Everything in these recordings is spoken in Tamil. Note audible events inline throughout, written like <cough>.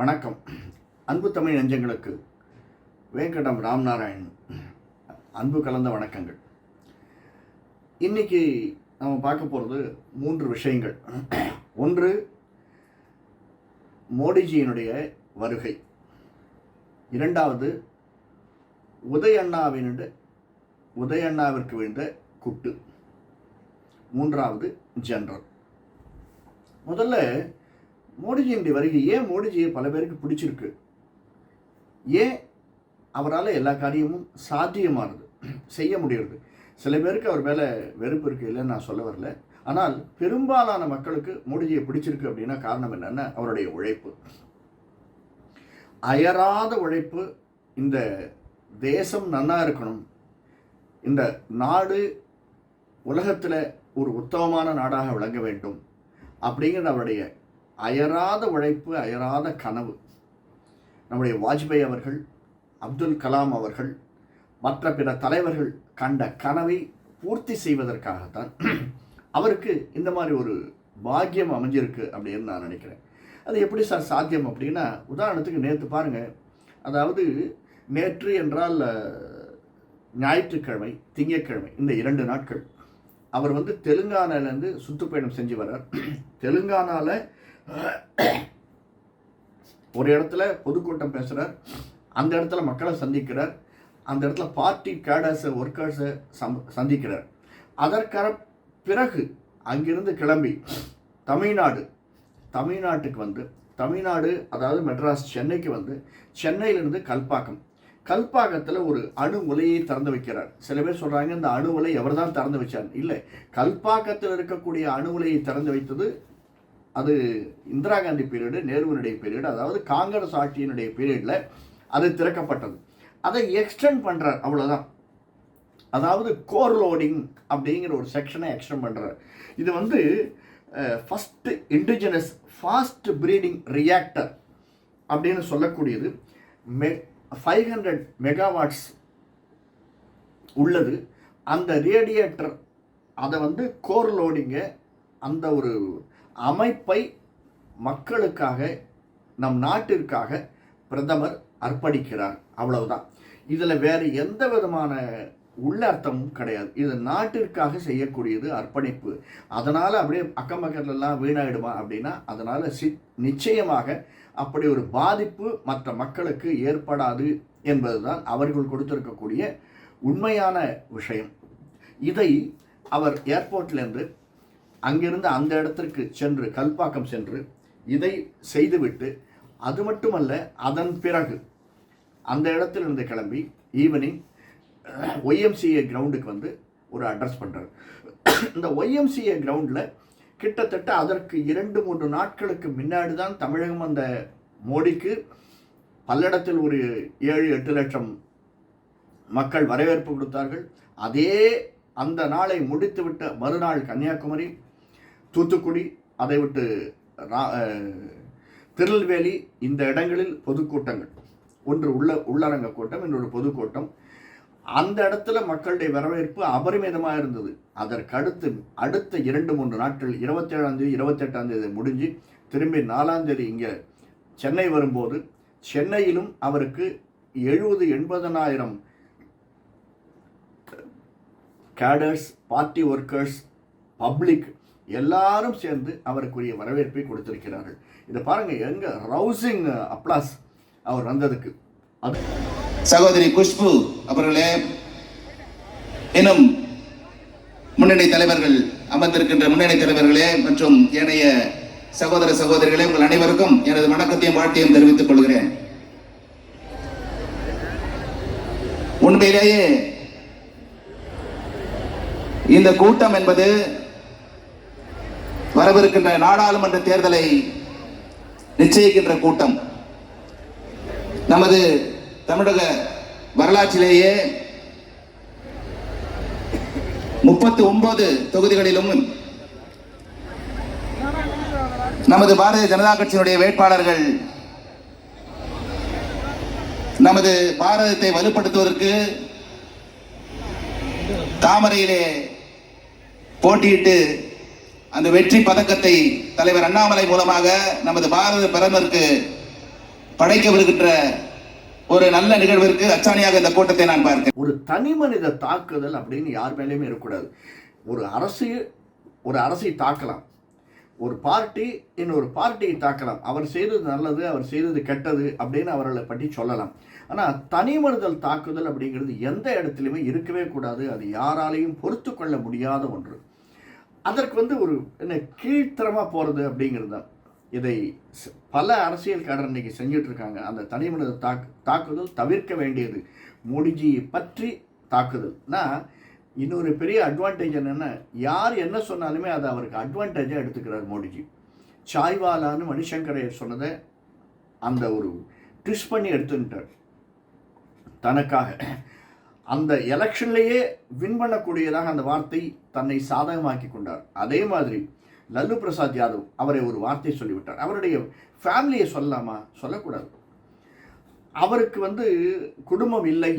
வணக்கம். அன்பு தமிழ் நெஞ்சங்களுக்கு வேங்கடம் ராம்நாராயண் அன்பு கலந்த வணக்கங்கள். இன்னைக்கு நம்ம பார்க்க போகிறது மூன்று விஷயங்கள். ஒன்று மோடிஜியினுடைய வருகை. இரண்டாவது உதயண்ணாவினுடைய உதயண்ணாவிற்கு விழுந்த குட்டு. மூன்றாவது ஜென்ரல். முதல்ல மோடிஜியினுடைய வருகை ஏன் மோடிஜியை பல பேருக்கு பிடிச்சிருக்கு? ஏன் அவரால் எல்லா காரியமும் சாத்தியமானது? செய்ய முடியுது சில பேருக்கு அவர் மேலே வெறுப்பு இருக்கு இல்லைன்னு நான் சொல்ல வரல. ஆனால் பெரும்பாலான மக்களுக்கு மோடிஜியை பிடிச்சிருக்கு அப்படின்னா காரணம் என்னென்னா அவருடைய உழைப்பு. அயராத உழைப்பு இந்த தேசம் நன்னா இருக்கணும். இந்த நாடு உலகத்தில் ஒரு உத்தமமான நாடாக விளங்க வேண்டும். அப்படிங்கிற அவருடைய அயராத உழைப்பு அயராத கனவு. நம்முடைய வாஜ்பாய் அவர்கள் அப்துல் கலாம் அவர்கள் மற்ற பிற தலைவர்கள் கண்ட கனவை பூர்த்தி செய்வதற்காகத்தான் <clears throat> அவருக்கு இந்த மாதிரி ஒரு பாக்கியம் அமைஞ்சிருக்கு அப்படின்னு நான் நினைக்கிறேன். அது எப்படி சார் சாத்தியம் அப்படின்னா உதாரணத்துக்கு நேற்று பாருங்கள் அதாவது நேற்று என்றால் ஞாயிற்றுக்கிழமை திங்கட்கிழமை இந்த இரண்டு நாட்கள் அவர் வந்து தெலுங்கானாலேருந்து சுற்றுப்பயணம் செஞ்சு வர்றார். <clears throat> தெலுங்கானாவில் ஒரு இடத்துல பொதுக்கூட்டம் பேசுகிறார் அந்த இடத்துல மக்களை சந்திக்கிறார் அந்த இடத்துல பார்ட்டி கேடர்ஸை ஒர்க்கர்ஸை சம் சந்திக்கிறார். அதற்கான பிறகு அங்கிருந்து கிளம்பி தமிழ்நாடு தமிழ்நாட்டுக்கு வந்து தமிழ்நாடு அதாவது மெட்ராஸ் சென்னைக்கு வந்து சென்னையிலிருந்து கல்பாக்கம். கல்பாக்கத்தில் ஒரு அணு உலையை திறந்து வைக்கிறார். சில பேர் சொல்கிறாங்க இந்த அணு உலை எவர் தான் திறந்து வச்சார்? இல்லை கல்பாக்கத்தில் இருக்கக்கூடிய அணு உலையை திறந்து வைத்தது அது இந்திரா காந்தி பீரியடு நேருவினுடைய பீரியடு அதாவது காங்கிரஸ் ஆட்சியினுடைய பீரியடில் அது திறக்கப்பட்டது. அதை எக்ஸ்டெண்ட் பண்ணுறார் அவ்வளோதான் அதாவது கோர் லோடிங் அப்படிங்கிற ஒரு செக்ஷனை எக்ஸ்டெண்ட் பண்ணுறார் இது வந்து first indigenous fast breeding reactor அப்படின்னு சொல்லக்கூடியது. மெ ஃபைவ் ஹண்ட்ரட் மெகாவாட்ஸ் உள்ளது. அந்த ரேடியேட்டர் அதை வந்து கோர் லோடிங்கை அந்த ஒரு அமைப்பை மக்களுக்காக நம் நாட்டிற்காக பிரதமர் அர்ப்பணிக்கிறார். அவ்வளவுதான். இதில் வேறு எந்த விதமான உள்ளர்த்தமும் கிடையாது. இது நாட்டிற்காக செய்யக்கூடியது அர்ப்பணிப்பு. அதனால் அப்படியே அக்கம் பக்கத்துலலாம் வீணாயிடுமா அப்படின்னா அதனால் சி நிச்சயமாக அப்படி ஒரு பாதிப்பு மற்ற மக்களுக்கு ஏற்படாது என்பதுதான் அவர்கள் கொடுத்திருக்கக்கூடிய உண்மையான விஷயம். இதை அவர் ஏர்போர்ட்லேருந்து அங்கிருந்து அந்த இடத்திற்கு சென்று கல்பாக்கம் சென்று இதை செய்துவிட்டு அது மட்டுமல்ல அதன் பிறகு அந்த இடத்திலிருந்து கிளம்பி ஈவினிங் ஒய்எம்சிஏ கிரவுண்டுக்கு வந்து ஒரு அட்ரஸ் பண்ணுறாரு இந்த ஒய்எம்சிஏ கிரவுண்டில் கிட்டத்தட்ட அதற்கு இரண்டு மூன்று நாட்களுக்கு முன்னாடி தான் தமிழகம் அந்த மோடிக்கு பல்லடத்தில் ஒரு ஏழு எட்டு லட்சம் மக்கள் வரவேற்பு கொடுத்தார்கள். அதே அந்த நாளை முடித்துவிட்ட மறுநாள் கன்னியாகுமரி தூத்துக்குடி அதை விட்டு ரா- திருநெல்வேலி இந்த இடங்களில் பொதுக்கூட்டங்கள். ஒன்று உள்ள உள்ளரங்க கூட்டம் இன்னொரு பொதுக்கூட்டம். அந்த இடத்துல மக்களுடைய வரவேற்பு அபரிமிதமாக இருந்தது. அதற்கடுத்து அடுத்த இரண்டு மூன்று நாட்கள் இருபத்தேழாம் தேதி இருபத்தெட்டாம் தேதி முடிஞ்சு திரும்பி நாலாம் தேதி இங்கே சென்னை வரும்போது சென்னையிலும் அவருக்கு எழுபது எண்பதனாயிரம் கேடர்ஸ் பார்ட்டி ஒர்க்கர்ஸ் பப்ளிக் எல்லாரும் சேர்ந்து அவருக்குரிய வரவேற்பை கொடுத்திருக்கிறார்கள். இதை பாருங்க எங்க? ரவுசிங் அப்ளாஸ் அவர் வந்ததுக்கு. சகோதரி குஷ்பு அவர்களே இன்னும் முன்னணி தலைவர்கள் அமர்ந்திருக்கின்ற முன்னணி தலைவர்களே மற்றும் ஏனைய சகோதர சகோதரிகளே உங்கள் அனைவருக்கும் எனது வணக்கத்தையும் வாழ்த்தையும் தெரிவித்துக் கொள்கிறேன். உண்மையிலேயே இந்த கூட்டம் என்பது வரவிருக்கின்ற நாடாளுமன்ற தேர்தலை நிச்சயிக்கின்ற கூட்டம். நமது தமிழக வரலாற்றிலேயே முப்பத்தி ஒன்பது தொகுதிகளிலும் நமது பாரதிய ஜனதா கட்சியினுடைய வேட்பாளர்கள் நமது பாரதத்தை வலுப்படுத்துவதற்கு தாமரையிலே போட்டியிட்டு அந்த வெற்றி பதக்கத்தை தலைவர் அண்ணாமலை மூலமாக நமது பாரத பிரதமருக்கு படைக்க வருகின்ற ஒரு நல்ல நிகழ்விற்கு அச்சாணியாக இந்த கூட்டத்தை நான் பார்க்கிறேன். ஒரு தனி மனித தாக்குதல் அப்படின்னு யார் மேலேயுமே இருக்கக்கூடாது. ஒரு அரசு ஒரு அரசை தாக்கலாம். ஒரு பார்ட்டி இன்னொரு பார்ட்டியை தாக்கலாம். அவர் செய்தது நல்லது அவர் செய்தது கெட்டது அப்படின்னு அவர்களை பற்றி சொல்லலாம். ஆனால் தனி மனிதல் தாக்குதல் அப்படிங்கிறது எந்த இடத்துலையுமே இருக்கவே கூடாது. அது யாராலையும் பொறுத்து கொள்ள முடியாத ஒன்று. அதற்கு வந்து ஒரு என்ன கீழ்த்தரமாக போகிறது அப்படிங்கிறது தான். இதை பல அரசியல்காரர் இன்னைக்கு செஞ்சுட்டு இருக்காங்க அந்த தனி மனித தாக்கு தாக்குதல் தவிர்க்க வேண்டியது. மோடிஜியை பற்றி தாக்குதல்னா இன்னொரு பெரிய அட்வான்டேஜ் என்னென்னா யார் என்ன சொன்னாலுமே அதை அவருக்கு அட்வான்டேஜாக எடுத்துக்கிறார் மோடிஜி. சாய்வாலான்னு மணிசங்கரையர் சொன்னதை அந்த ஒரு ட்விஸ்ட் பண்ணி எடுத்துட்டார் தனக்காக. அந்த எலெக்ஷன்லேயே வின் பண்ணக்கூடியதாக அந்த வார்த்தை தன்னை சாதகமாக்கி கொண்டார். அதே மாதிரி லல்லு பிரசாத் யாதவ் அவரை ஒரு வார்த்தை சொல்லிவிட்டார். அவருடைய ஃபேமிலியை சொல்லலாமா? சொல்லக்கூடாது. அவருக்கு வந்து குடும்பம் இல்லை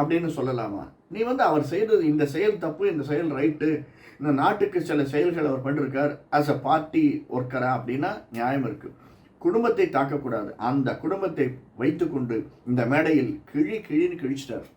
அப்படின்னு சொல்லலாமா? நீ வந்து அவர் செய்தது இந்த செயல் தப்பு இந்த செயல் ரைட்டு இந்த நாட்டுக்கு சில செயல்கள் அவர் பண்ணிருக்கார் ஆஸ் அ பார்ட்டி ஒர்க்கரா அப்படின்னா நியாயம் இருக்குது குடும்பத்தை தாக்கக்கூடாது. அந்த குடும்பத்தை வைத்துக்கொண்டு இந்த மேடையில் கிழி கிழின்னு கிழிச்சிட்டார்.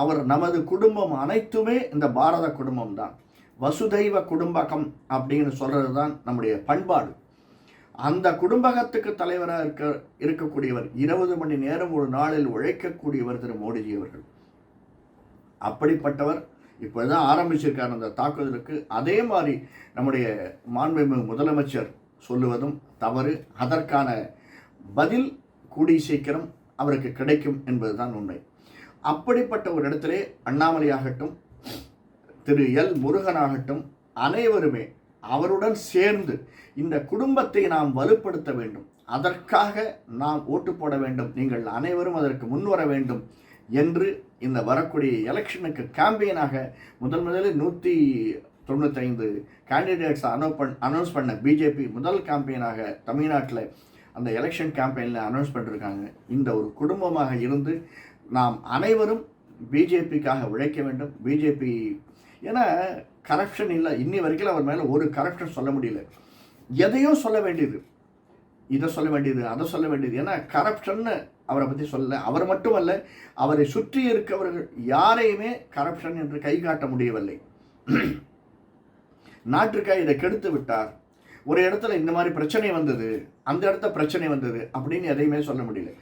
அவர் நமது குடும்பம் அனைத்துமே இந்த பாரத குடும்பம் தான் வசுதைவ குடும்பகம் அப்படின்னு சொல்கிறது தான் நம்முடைய பண்பாடு. அந்த குடும்பகத்துக்கு தலைவராக இருக்க இருக்கக்கூடியவர் இருபது மணி நேரம் ஒரு நாளில் உழைக்கக்கூடியவர் திரு மோடிஜி அவர்கள். அப்படிப்பட்டவர் இப்போதான் ஆரம்பிச்சிருக்கார் அந்த தாக்குதலுக்கு. அதே மாதிரி நம்முடைய மாண்புமிகு முதலமைச்சர் சொல்லுவதும் தவறு. அதற்கான பதில் கூடி சீக்கிரம் அவருக்கு கிடைக்கும் என்பதுதான் உண்மை. அப்படிப்பட்ட ஒரு இடத்திலே அண்ணாமலையாகட்டும் திரு எல். முருகனாகட்டும் அனைவருமே அவருடன் சேர்ந்து இந்த குடும்பத்தை நாம் வலுப்படுத்த வேண்டும். அதற்காக நாம் ஓட்டு போட வேண்டும். நீங்கள் அனைவரும் அதற்கு முன்வர வேண்டும் என்று இந்த வரக்கூடிய எலெக்ஷனுக்கு கேம்பெயினாக முதல் முதலில் நூற்றி தொண்ணூத்தைந்து கேண்டிடேட்ஸ் அனௌ பண் அனௌன்ஸ் பண்ண பிஜேபி முதல் கேம்பெயினாக தமிழ்நாட்டில் அந்த எலெக்ஷன் கேம்பெயினில் அனௌன்ஸ் பண்ணிருக்காங்க. இந்த ஒரு குடும்பமாக இருந்து நாம் அனைவரும் பிஜேபிக்காக உழைக்க வேண்டும். பிஜேபி ஏன்னா கரப்ஷன் இல்லை. இன்னி வரைக்கும் அவர் மேலே ஒரு கரப்ஷன் சொல்ல முடியல. எதையும் சொல்ல வேண்டியது. இதை சொல்ல வேண்டியது அதை சொல்ல வேண்டியது ஏன்னா கரப்ஷன்னு அவரை பற்றி சொல்ல அவர் மட்டுமல்ல அவரை சுற்றி இருக்கவர்கள் யாரையுமே கரப்ஷன் என்று கை காட்ட முடியவில்லை. <clears throat> நாட்டிற்காக இதை கெடுத்து விட்டார். ஒரு இடத்துல இந்த மாதிரி பிரச்சனை வந்தது அந்த இடத்த பிரச்சனை வந்தது அப்படின்னு எதையுமே சொல்ல முடியல.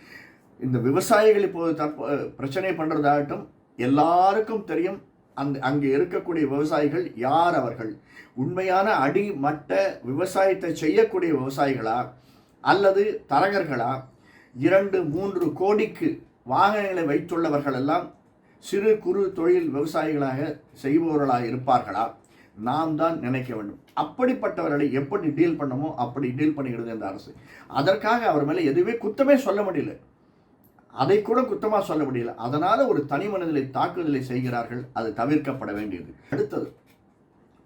இந்த விவசாயிகள் இப்போது தற்ப பிரச்சனை பண்ணுறதாகட்டும் எல்லாருக்கும் தெரியும் அந்த அங்கே இருக்கக்கூடிய விவசாயிகள் யார் அவர்கள்? உண்மையான அடிமட்ட விவசாயத்தை செய்யக்கூடிய விவசாயிகளா? அல்லது தரகர்களா? இரண்டு மூன்று கோடிக்கு வாகனங்களை வைத்துள்ளவர்கள் எல்லாம் சிறு குறு தொழில் விவசாயிகளாக செய்பவர்களாக இருப்பார்களா? நாம் தான் நினைக்க வேண்டும். அப்படிப்பட்டவர்களை எப்படி டீல் பண்ணமோ அப்படி டீல் பண்ணிக்கிறது இந்த அரசு. அதற்காக அவர் மேலே எதுவுமே குத்தமே சொல்ல முடியல. அதை கூட குற்றமாக சொல்ல முடியல. அதனால் ஒரு தனி மனிதனை தாக்குதலை செய்கிறார்கள் அது தவிர்க்கப்பட வேண்டியது. அடுத்தது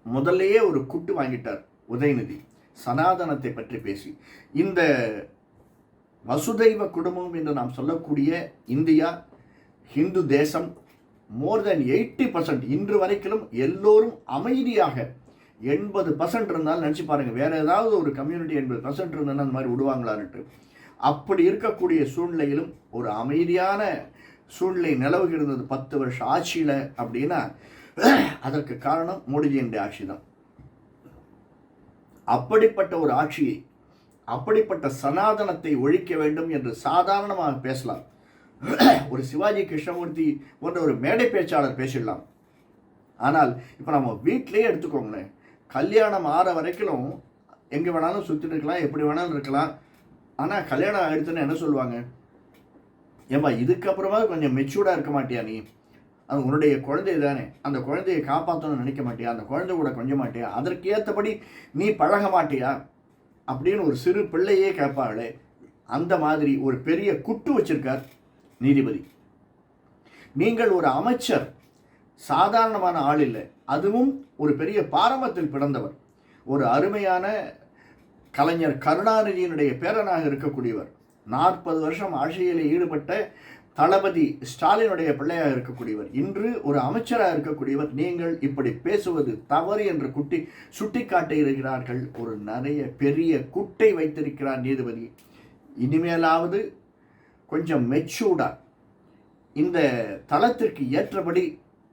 முதல்லையே ஒரு குட்டு வாங்கிட்டார் உதயநிதி. சனாதனத்தை பற்றி பேசி. இந்த வசுதைவ குடும்பம் என்று நாம் சொல்லக்கூடிய இந்தியா ஹிந்து தேசம் மோர் தென் எயிட்டி பர்சன்ட் இன்று வரைக்கும் எல்லோரும் அமைதியாக எண்பது பர்சன்ட் இருந்தாலும் நினச்சி பாருங்க. வேறு ஏதாவது ஒரு கம்யூனிட்டி எண்பது பர்சன்ட் இருந்தாலும் அந்த மாதிரி விடுவாங்களான்ட்டு அப்படி இருக்கக்கூடிய சூழ்நிலையிலும் ஒரு அமைதியான சூழ்நிலை நிலவுகிறது பத்து வருஷம் ஆட்சியில் அப்படின்னா அதற்கு காரணம் மோடிஜியினுடைய ஆட்சி தான். அப்படிப்பட்ட ஒரு ஆட்சியை அப்படிப்பட்ட சனாதனத்தை ஒழிக்க வேண்டும் என்று சாதாரணமாக பேசலாம். ஒரு சிவாஜி கிருஷ்ணமூர்த்தி போன்ற ஒரு மேடை பேச்சாளர் பேசிடலாம். ஆனால் இப்போ நம்ம வீட்டிலேயே எடுத்துக்கோங்களேன். கல்யாணம் ஆற வரைக்கும் எங்கே வேணாலும் சுற்றிட்டு இருக்கலாம் எப்படி வேணாலும் இருக்கலாம். ஆனால் கல்யாணம் ஆயிடுச்சுன்னு என்ன சொல்லுவாங்க? ஏம்பா இதுக்கப்புறமா கொஞ்சம் மெச்சூர்டாக இருக்க மாட்டியா நீ? அது உன்னுடைய குழந்தை தானே. அந்த குழந்தையை காப்பாற்றணும்னு நினைக்க மாட்டியா? அந்த குழந்தை கூட கொஞ்சம் மாட்டியா? அதற்கேற்றபடி நீ பழக மாட்டியா? அப்படின்னு ஒரு சிறு பிள்ளையே கேட்பாங்களே அந்த மாதிரி ஒரு பெரிய குட்டு வச்சிருக்கார் நீதிபதி. நீங்கள் ஒரு அமைச்சர் சாதாரணமான ஆள் இல்லை. அதுவும் ஒரு பெரிய பாரம்பத்தில் பிறந்தவர். ஒரு அருமையான கலைஞர் கருணாநிதியினுடைய பேரனாக இருக்கக்கூடியவர். நாற்பது வருஷம் ஆட்சியில் ஈடுபட்ட தளபதி ஸ்டாலினுடைய பிள்ளையாக இருக்கக்கூடியவர். இன்று ஒரு அமைச்சராக இருக்கக்கூடியவர். நீங்கள் இப்படி பேசுவது தவறு என்று குட்டி சுட்டி இருக்கிறார்கள் ஒரு நிறைய பெரிய குட்டை வைத்திருக்கிறார் நீதிபதி. இனிமேலாவது கொஞ்சம் மெச்சூர்டாக இந்த தளத்திற்கு ஏற்றபடி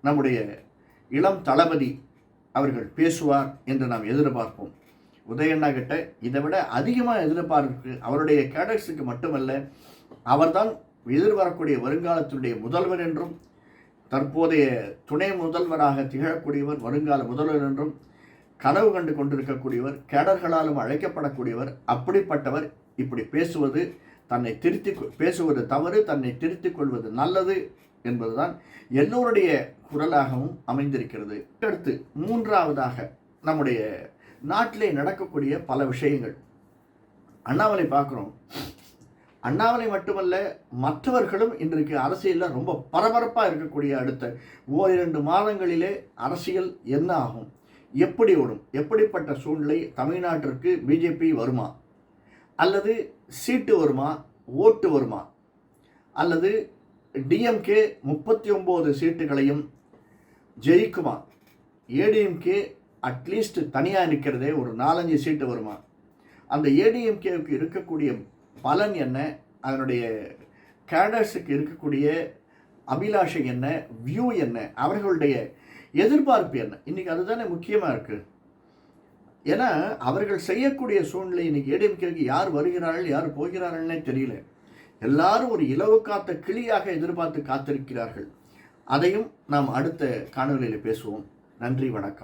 நம்முடைய இளம் தளபதி அவர்கள் பேசுவார் என்று நாம் எதிர்பார்ப்போம். உதயண்ணா கிட்ட இதை விட அதிகமாக எதிர்பார்ப்பு அவருடைய கேடக்ஸுக்கு மட்டுமல்ல அவர்தான் எதிர்வரக்கூடிய வருங்காலத்தினுடைய முதல்வர் என்றும் தற்போதைய துணை முதல்வராக திகழக்கூடியவர் வருங்கால முதல்வர் என்றும் கனவு கண்டு கொண்டிருக்கக்கூடியவர் கேடர்களாலும் அழைக்கப்படக்கூடியவர் அப்படிப்பட்டவர் இப்படி பேசுவது தன்னை திருத்தி பேசுவது தவறு தன்னை திருத்திக் கொள்வது நல்லது என்பதுதான் எல்லோருடைய குரலாகவும் அமைந்திருக்கிறது. அடுத்து மூன்றாவதாக நம்முடைய நாட்டிலே நடக்கக்கூடிய பல விஷயங்கள். அண்ணாமலை பார்க்குறோம். அண்ணாமலை மட்டுமல்ல மற்றவர்களும் இன்றைக்கு அரசியலில் ரொம்ப பரபரப்பாக இருக்கக்கூடிய அடுத்த ஓரிரண்டு மாதங்களிலே அரசியல் என்ன ஆகும்? எப்படி ஓடும்? எப்படிப்பட்ட சூழ்நிலை தமிழ்நாட்டிற்கு பிஜேபி வருமா? அல்லது சீட்டு வருமா? ஓட்டு வருமா? அல்லது டிஎம்கே முப்பத்தி ஒம்பது சீட்டுகளையும் ஜெயிக்குமா? ஏடிஎம்கே அட்லீஸ்ட் தனியாக நிற்கிறதே ஒரு நாலஞ்சு சீட்டு வருமா? அந்த ஏடிஎம்கேவுக்கு இருக்கக்கூடிய பலன் என்ன? அதனுடைய கேடர்ஸுக்கு இருக்கக்கூடிய அபிலாஷை என்ன? வியூ என்ன? அவர்களுடைய எதிர்பார்ப்பு என்ன? இன்னைக்கு அதுதானே முக்கியமாக இருக்குது ஏன்னா அவர்கள் செய்யக்கூடிய சூழ்நிலை இன்றைக்கி ஏடிஎம்கேவுக்கு யார் வருகிறார்கள் யார் போகிறார்கள்னே தெரியல. எல்லாரும் ஒரு இலவு காத்த கிளியாக எதிர்பார்த்து காத்திருக்கிறார்கள். அதையும் நாம் அடுத்த காணொலியில் பேசுவோம். நன்றி வணக்கம்.